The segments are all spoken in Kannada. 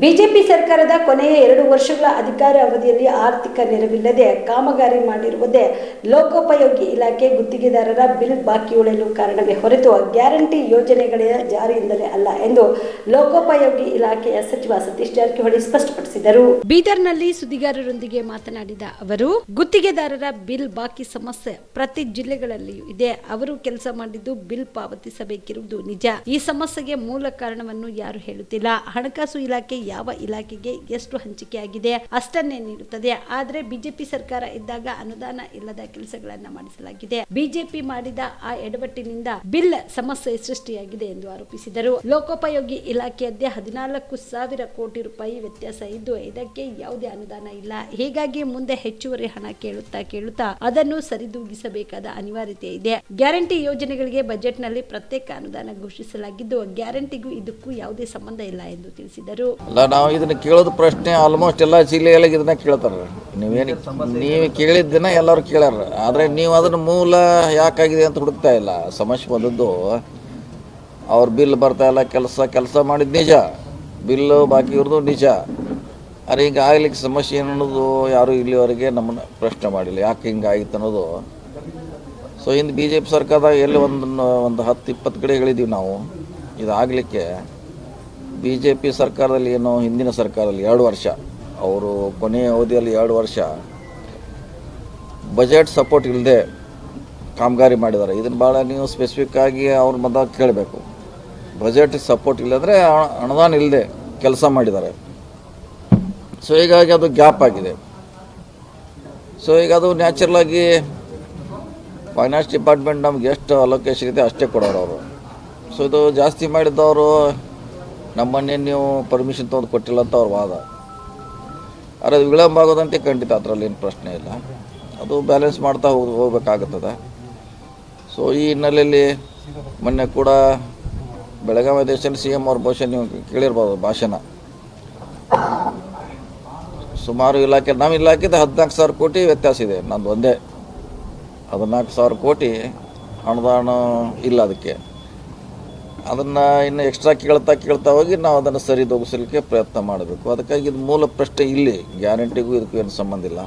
ಬಿಜೆಪಿ ಸರ್ಕಾರದ ಕೊನೆಯ ಎರಡು ವರ್ಷಗಳ ಅಧಿಕಾರ ಅವಧಿಯಲ್ಲಿ ಆರ್ಥಿಕ ನೆರವಿಲ್ಲದೆ ಕಾಮಗಾರಿ ಮಾಡಿರುವುದೇ ಲೋಕೋಪಯೋಗಿ ಇಲಾಖೆ ಗುತ್ತಿಗೆದಾರರ ಬಿಲ್ ಬಾಕಿ ಉಳಿಯಲು ಕಾರಣವೇ ಹೊರತು ಗ್ಯಾರಂಟಿ ಯೋಜನೆಗಳ ಜಾರಿಯಿಂದಲೇ ಅಲ್ಲ ಎಂದು ಲೋಕೋಪಯೋಗಿ ಇಲಾಖೆಯ ಸಚಿವ ಸತೀಶ್ ಜಾರಕಿಹೊಳಿ ಸ್ಪಷ್ಟಪಡಿಸಿದರು. ಬೀದರ್ನಲ್ಲಿ ಸುದ್ದಿಗಾರರೊಂದಿಗೆ ಮಾತನಾಡಿದ ಅವರು, ಗುತ್ತಿಗೆದಾರರ ಬಿಲ್ ಬಾಕಿ ಸಮಸ್ಯೆ ಪ್ರತಿ ಜಿಲ್ಲೆಗಳಲ್ಲಿಯೂ ಇದೆ. ಅವರು ಕೆಲಸ ಮಾಡಿದ್ದು ಬಿಲ್ ಪಾವತಿಸಬೇಕಿರುವುದು ನಿಜ. ಈ ಸಮಸ್ಯೆಗೆ ಮೂಲ ಕಾರಣವನ್ನು ಯಾರು ಹೇಳುತ್ತಿಲ್ಲ. ಹಣಕಾಸು ಇಲಾಖೆ ಯಾವ ಇಲಾಖೆಗೆ ಎಷ್ಟು ಹಂಚಿಕೆಯಾಗಿದೆ ಅಷ್ಟನ್ನೇ ನೀಡುತ್ತದೆ. ಆದರೆ ಬಿಜೆಪಿ ಸರ್ಕಾರ ಇದ್ದಾಗ ಅನುದಾನ ಇಲ್ಲದ ಕೆಲಸಗಳನ್ನ ಮಾಡಿಸಲಾಗಿದೆ. ಬಿಜೆಪಿ ಮಾಡಿದ ಆ ಎಡವಟ್ಟಿನಿಂದ ಬಿಲ್ ಸಮಸ್ಯೆ ಸೃಷ್ಟಿಯಾಗಿದೆ ಎಂದು ಆರೋಪಿಸಿದರು. ಲೋಕೋಪಯೋಗಿ ಇಲಾಖೆಯದ್ದೇ ಹದಿನಾಲ್ಕು ಸಾವಿರ ಕೋಟಿ ರೂಪಾಯಿ ವ್ಯತ್ಯಾಸ ಇದ್ದು, ಇದಕ್ಕೆ ಯಾವುದೇ ಅನುದಾನ ಇಲ್ಲ. ಹೀಗಾಗಿ ಮುಂದೆ ಹೆಚ್ಚುವರಿ ಹಣ ಕೇಳುತ್ತಾ ಕೇಳುತ್ತಾ ಅದನ್ನು ಸರಿದೂಗಿಸಬೇಕಾದ ಅನಿವಾರ್ಯತೆ ಇದೆ. ಗ್ಯಾರಂಟಿ ಯೋಜನೆಗಳಿಗೆ ಬಜೆಟ್ನಲ್ಲಿ ಪ್ರತ್ಯೇಕ ಅನುದಾನ ಘೋಷಿಸಲಾಗಿದ್ದು, ಗ್ಯಾರಂಟಿಗೂ ಇದಕ್ಕೂ ಯಾವುದೇ ಸಂಬಂಧ ಇಲ್ಲ ಎಂದು ತಿಳಿಸಿದರು. ಅಲ್ಲ, ನಾವು ಇದನ್ನ ಕೇಳೋದು ಪ್ರಶ್ನೆ ಆಲ್ಮೋಸ್ಟ್ ಎಲ್ಲ ಜಿಲ್ಲೆಗಳಿಗೆ ಇದನ್ನ ಕೇಳ್ತಾರೆ. ನೀವೇನು ನೀವು ಕೇಳಿದ್ದನ್ನ ಎಲ್ಲರೂ ಕೇಳ್ಯಾರ ಆದರೆ ನೀವು ಅದನ್ನು ಮೂಲ ಯಾಕಾಗಿದೆ ಅಂತ ಹುಡುಕ್ತಾ ಇಲ್ಲ. ಸಮಸ್ಯೆ ಬಂದದ್ದು, ಅವ್ರ ಬಿಲ್ ಬರ್ತಾ ಇಲ್ಲ, ಕೆಲಸ ಕೆಲಸ ಮಾಡಿದ್ದು ನಿಜ. ಬಿಲ್ಲು ಬಾಕಿ ಇರೋದು ನಿಜ. ಅರೆ ಹಿಂಗೆ ಆಗ್ಲಿಕ್ಕೆ ಸಮಸ್ಯೆ ಏನು ಅನ್ನೋದು ಯಾರೂ ಇಲ್ಲಿವರೆಗೆ ನಮ್ಮನ್ನು ಪ್ರಶ್ನೆ ಮಾಡಿಲ್ಲ. ಯಾಕೆ ಹಿಂಗೆ ಆಗಿತ್ತು ಅನ್ನೋದು. ಸೊ ಇಂದು ಬಿ ಜೆ ಪಿ ಸರ್ಕಾರದಾಗ ಎಲ್ಲಿ ಒಂದು ಒಂದು ಹತ್ತು ಇಪ್ಪತ್ತು ಕಡೆ ಹೇಳಿದ್ದೀವಿ ನಾವು. ಇದಾಗಲಿಕ್ಕೆ ಬಿ ಜೆ ಪಿ ಸರ್ಕಾರದಲ್ಲಿ ಏನು ಹಿಂದಿನ ಸರ್ಕಾರದಲ್ಲಿ ಎರಡು ವರ್ಷ. ಅವರು ಕೊನೆಯ ಅವಧಿಯಲ್ಲಿ ಎರಡು ವರ್ಷ ಬಜೆಟ್ ಸಪೋರ್ಟ್ ಇಲ್ಲದೆ ಕಾಮಗಾರಿ ಮಾಡಿದ್ದಾರೆ. ಇದನ್ನು ಭಾಳ ನೀವು ಸ್ಪೆಸಿಫಿಕ್ ಆಗಿ ಅವ್ರ ಮದ ಕೇಳಬೇಕು. ಬಜೆಟ್ ಸಪೋರ್ಟ್ ಇಲ್ಲದ್ರೆ ಅನುದಾನ ಇಲ್ಲದೆ ಕೆಲಸ ಮಾಡಿದ್ದಾರೆ. ಸೊ ಹೀಗಾಗಿ ಅದು ಗ್ಯಾಪ್ ಆಗಿದೆ. ಸೊ ಈಗ ಅದು ನ್ಯಾಚುರಲ್ ಆಗಿ ಫೈನಾನ್ಸ್ ಡಿಪಾರ್ಟ್ಮೆಂಟ್ ನಮ್ಗೆ ಎಷ್ಟು ಅಲೋಕೇಶನ್ ಇದೆ ಅಷ್ಟೇ ಕೊಡೋರು ಅವರು. ಸೊ ಇದು ಜಾಸ್ತಿ ಮಾಡಿದ್ದವರು ನಮ್ಮನ್ನೇ ನೀವು ಪರ್ಮಿಷನ್ ತೊಗೊಂಡು ಕೊಟ್ಟಿಲ್ಲ ಅಂತ ಅವ್ರ ವಾದ. ಆದರೆ ಅದು ವಿಳಂಬ ಆಗೋದಂತೆ ಖಂಡಿತ ಅದರಲ್ಲಿ ಏನು ಪ್ರಶ್ನೆ ಇಲ್ಲ. ಅದು ಬ್ಯಾಲೆನ್ಸ್ ಮಾಡ್ತಾ ಹೋಗಿ ಹೋಗ್ಬೇಕಾಗುತ್ತದೆ. ಸೊ ಈ ಹಿನ್ನೆಲೆಯಲ್ಲಿ ಮೊನ್ನೆ ಕೂಡ ಬೆಳಗಾವಿ ದೇಶದಲ್ಲಿ ಸಿ ಎಂ ಅವ್ರ ಭಾಷೆ ನೀವು ಕೇಳಿರ್ಬೋದು ಭಾಷಣ. ಸುಮಾರು ಇಲಾಖೆ ನಮ್ಮ ಇಲಾಖೆದ ಹದಿನಾಲ್ಕು ಸಾವಿರ ಕೋಟಿ ವ್ಯತ್ಯಾಸ ಇದೆ. ನಂದು ಒಂದೇ. ಹದಿನಾಲ್ಕು ಸಾವಿರ ಕೋಟಿ ಅನುದಾನ ಇಲ್ಲ ಅದಕ್ಕೆ. ಅದನ್ನು ಇನ್ನು ಎಕ್ಸ್ಟ್ರಾ ಕೇಳ್ತಾ ಕೇಳ್ತಾ ಹೋಗಿ ನಾವು ಅದನ್ನು ಸರಿದೂಗಿಸಲಿಕ್ಕೆ ಪ್ರಯತ್ನ ಮಾಡಬೇಕು. ಅದಕ್ಕಾಗಿ ಇದು ಮೂಲ ಪ್ರಶ್ನೆ ಇಲ್ಲಿ. ಗ್ಯಾರಂಟಿಗೂ ಇದಕ್ಕೂ ಏನು ಸಂಬಂಧ ಇಲ್ಲ.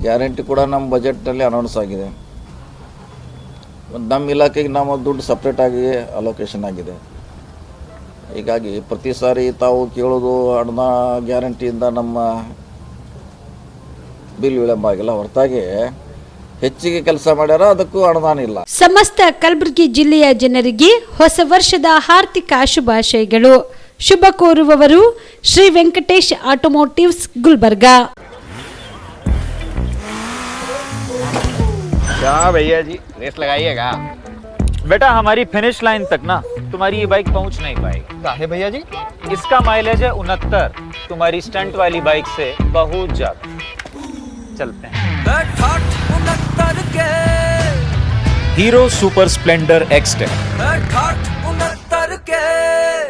ಗ್ಯಾರಂಟಿ ಕೂಡ ನಮ್ಮ ಬಜೆಟ್ನಲ್ಲಿ ಅನೌನ್ಸ್ ಆಗಿದೆ. ನಮ್ಮ ಇಲಾಖೆಗೆ ನಾವು ದುಡ್ಡು ಸಪ್ರೇಟಾಗಿ ಅಲೋಕೇಶನ್ ಆಗಿದೆ. ಹೀಗಾಗಿ ಪ್ರತಿ ಸಾರಿ ತಾವು ಕೇಳೋದು ಅಣ್ಣ ಗ್ಯಾರಂಟಿಯಿಂದ ನಮ್ಮ ಬಿಲ್ ವಿಳಂಬ ಆಗಿಲ್ಲ. ಹೊರತಾಗಿ ಹೆಚ್ಚಿಗೆ ಕೆಲಸ ಮಾಡ್ಯಾರ ಅದಕ್ಕೂ ಅನುದಾನ ಇಲ್ಲ ಸಮಸ್ತ ಕಲಬುರಗಿ ಜಿಲ್ಲೆಯ ಜನರಿಗೆ ಹೊಸ ವರ್ಷದ ಹಾರ್ದಿಕ ಶುಭಾಶಯಗಳು ಶುಭ ಕೋರುವವರು ಶ್ರೀ ವೆಂಕಟೇಶ್ ಆಟೋಮೋಟಿವ್ಸ್ ಗುಲ್ಬರ್ಗಾ क्या भैया जी रेस लगाइएगा बेटा हमारी फिनिश लाइन तक ना तुम्हारी ये बाइक पहुंच नहीं पाएगी काहे भैया जी इसका माइलेज है उनहत्तर तुम्हारी स्टंट वाली बाइक से बहुत ज्यादा चलते हैं हीरो सुपर स्प्लेंडर एक्सटेक